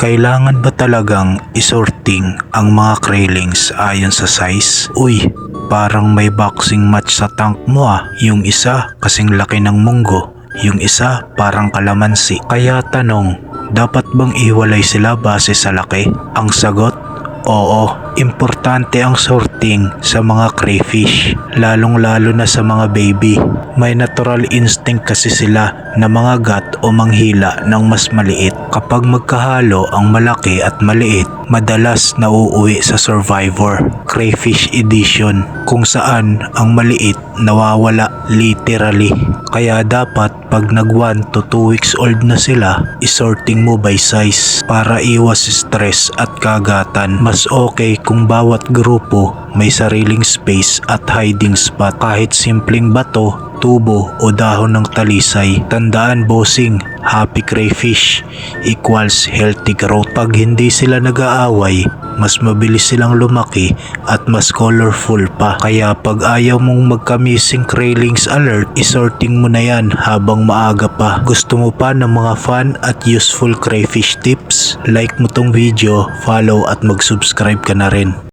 Kailangan ba talagang isorting ang mga krillings ayon sa size? Uy, parang may boxing match sa tank mo ah. Yung isa kasing laki ng munggo, yung isa parang kalamansi. Kaya tanong, dapat bang iwalay sila base sa laki? Ang sagot, Oo, importante ang sorting sa mga crayfish, lalong-lalo na sa mga baby. May natural instinct kasi sila na mga gat o manghila ng mas maliit. Kapag magkahalo ang malaki at maliit, madalas nauuwi sa Survivor, Crayfish Edition, kung saan ang maliit nawawala literally. Kaya dapat pag nag 1 to 2 weeks old na sila, isorting mo by size para iwas stress at kagatan. Mas okay kung bawat grupo may sariling space at hiding spot kahit simpleng bato, tubo o dahon ng talisay. Tandaan bossing, happy crayfish equals healthy growth. Pag hindi sila nag-aaway, mas mabilis silang lumaki at mas colorful pa. Kaya pag ayaw mong magka-missing craylings alert, isorting mo na yan habang maaga pa. Gusto mo pa ng mga fun at useful crayfish tips? Like mo tong video, follow at mag-subscribe ka na rin.